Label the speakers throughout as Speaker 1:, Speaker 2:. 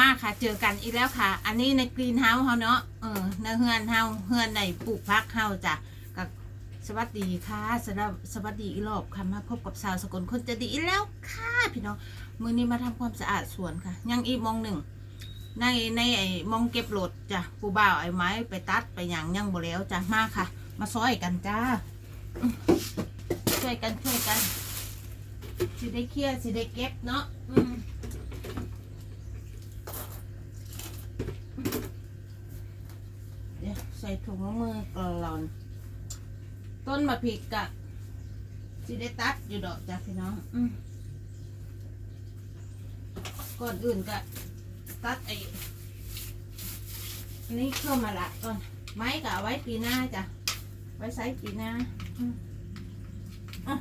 Speaker 1: มากค่ะ เจอกันอีกแล้วค่ะ อันนี้ในกรีนเฮาส์เฮาเนาะเออในเฮือนเฮาเฮือนในปลูกพักเฮาจ้ะกับสวัสดีค่ะสำหรับสวัสดีอีรอบค่ะมาพบกับสาวสกลคนจะดีอีกแล้วค่ะพี่น้องมือนี้มาทำความสะอาดสวนค่ะ ยังอีกมองหนึ่งในในไอ้มองเก็บรถจ้ะผู้บ่าวไอ้ไม้ไปตัดไปหยังยังบ่แล้วจ้ะมาค่ะ มาซอยกันจ้าช่วยกันช่วยกันสิได้เคลียร์สิได้เก็บเนาะอืม เดี๋ยว ใส่ถุงมือกลอนต้นมะพริกกะสิได้ตัดอยู่ดอกจ้ะพี่น้องอมก่อนอื่นก็ตัดไอ้อันนี้เข้ามาละก่อนไม้ก็เอาไว้ปีหน้าจ้ะไว้ใช้ปีหน้าอืมอะ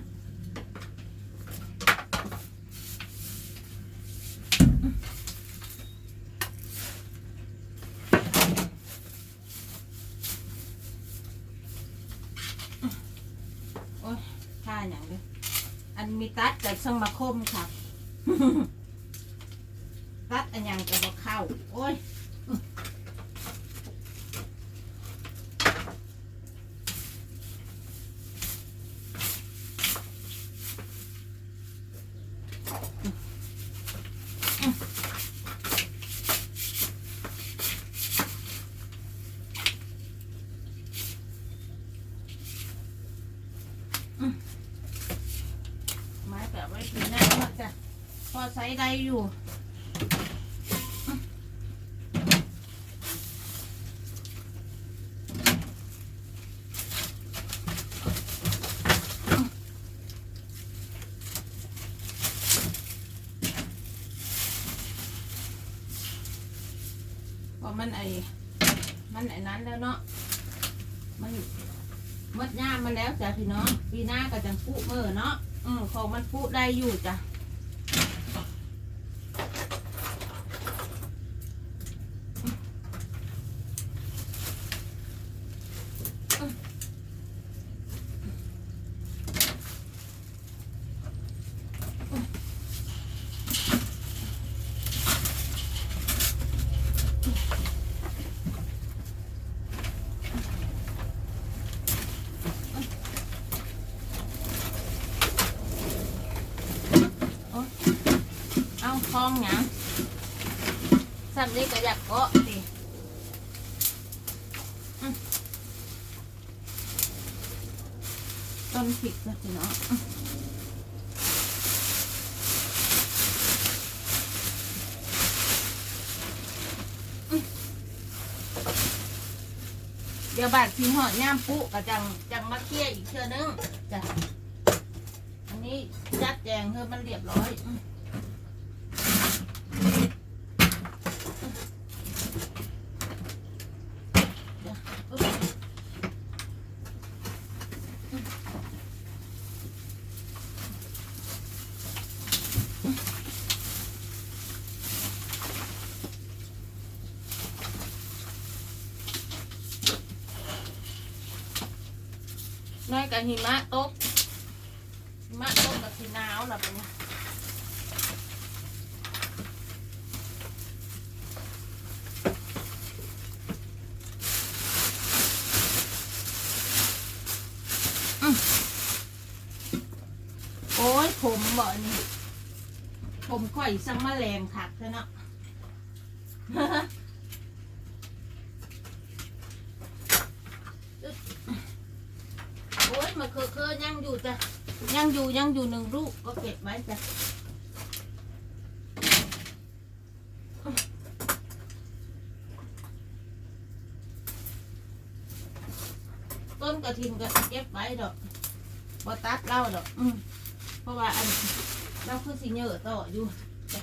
Speaker 1: โอ้ยท่าอย่างเดียว อันมีตัดจากสมาคมค่ะ ตัดอันยังก็บอกเข้า โอ้ยไม้แบบไว้ปีหน้าก็จะพอใช้ได้อยู่เพราะมันไอ้ มันไอ้นั้นแล้วเนาะ มันมดย่ามมาแล้วจ้ะพี่น้องปีหน้าก็จังปุ๊เมื่อเนาะ อืมของมันปุได้อยู่จ้ะ เอาคลองหยังสัตว์เล็กก็อยากเกาะสิต้นผิกจ้ะพี่น้องเดี๋ยวบาดทีหอดย่ามปุ๊ก็จังจังมาเคลียอีกเชื่อนึงจ้ะอันนี้จัดแจงเพื่อมันเรียบร้อย น้อยกับหิมะตกหิมะตกกับสีหนาวนะเป็นไงโอ้ยผมบ่นี่ผมข่อยสังมาแรงคักเถอะเนาะ โอ้ยมาเคอะเคอยังอยู่จ้ะยังอยู่ยังอยู่หนึ่งลูกก็เก็บไว้จ้ะต้นกระถินก็เก็บไว้ดอกบ่ตัดเล่าดอก อืมเพราะว่าอันเราคือสิเหยอะต่ออยู่จ้ะ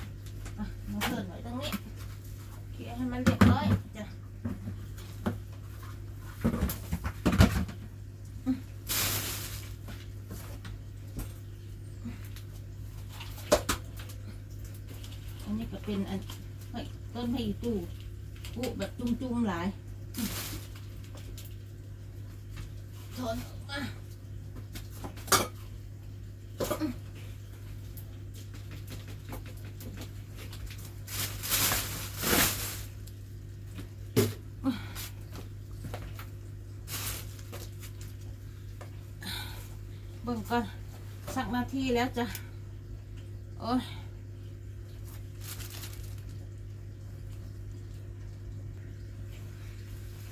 Speaker 1: อะมาเทินไว้ตรงนี้เคลียให้มันเรียบร้อยจ้ะ เป็นอันต้นให้อีตู้ปุแบบจุ้มๆหลายถอนมาเบิ่งก่อนสักนาทีแล้วจะโอ้ย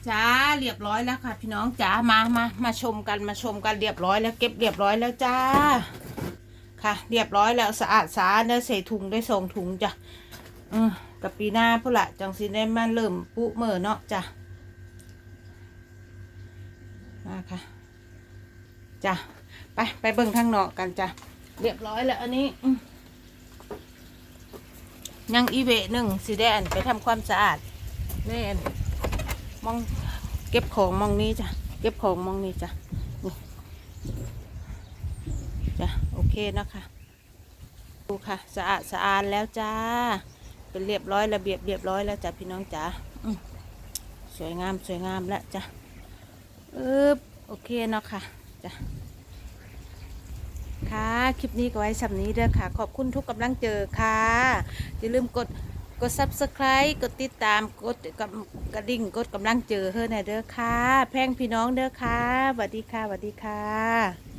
Speaker 1: จ้าเรียบร้อยแล้วค่ะพี่น้องจ้ามามามาชมกันมาชมกันเรียบร้อยแล้วเก็บเรียบร้อยแล้วจ้า ค่ะ เรียบร้อยแล้วสะอาดสะอาดเนื้อใส่ถุงได้ส่งถุงจ้ะอืมกับปีหน้าพุ่ละจังสิได้มาเริ่มปุเมื่อเนาะจ้ะมาค่ะจ้ะไปไปเบิ่งทางนอกกันจ้ะเรียบร้อยแล้วอันนี้อืยังอีเวหนึ่งสีแดนไปทำความสะอาดแน่น มองเก็บของมองนี้จ้ะ เก็บของมองนี้จ้ะนี่จ้ะโอเคนะคะดูค่ะสะอาดสะอาดแล้วจ้า เป็นเรียบร้อยระเบียบเรียบร้อยแล้วจ้ะพี่น้องจ๋าสวยงามสวยงามแล้วจ้ะอึบโอเคเนาะค่ะจ้ะค่ะ คลิปนี้ก็ไว้สำนี้เด้อค่ะ ขอบคุณทุกกำลังเจอค่ะ อย่าลืมกด กด subscribe กดติดตามกดกำกระดิ่งกดกำลังเจอเฮ้อหน่เด้อค่ะ แพงพี่น้องเด้อค่ะสวัสดีค่ะสวัสดีค่ะ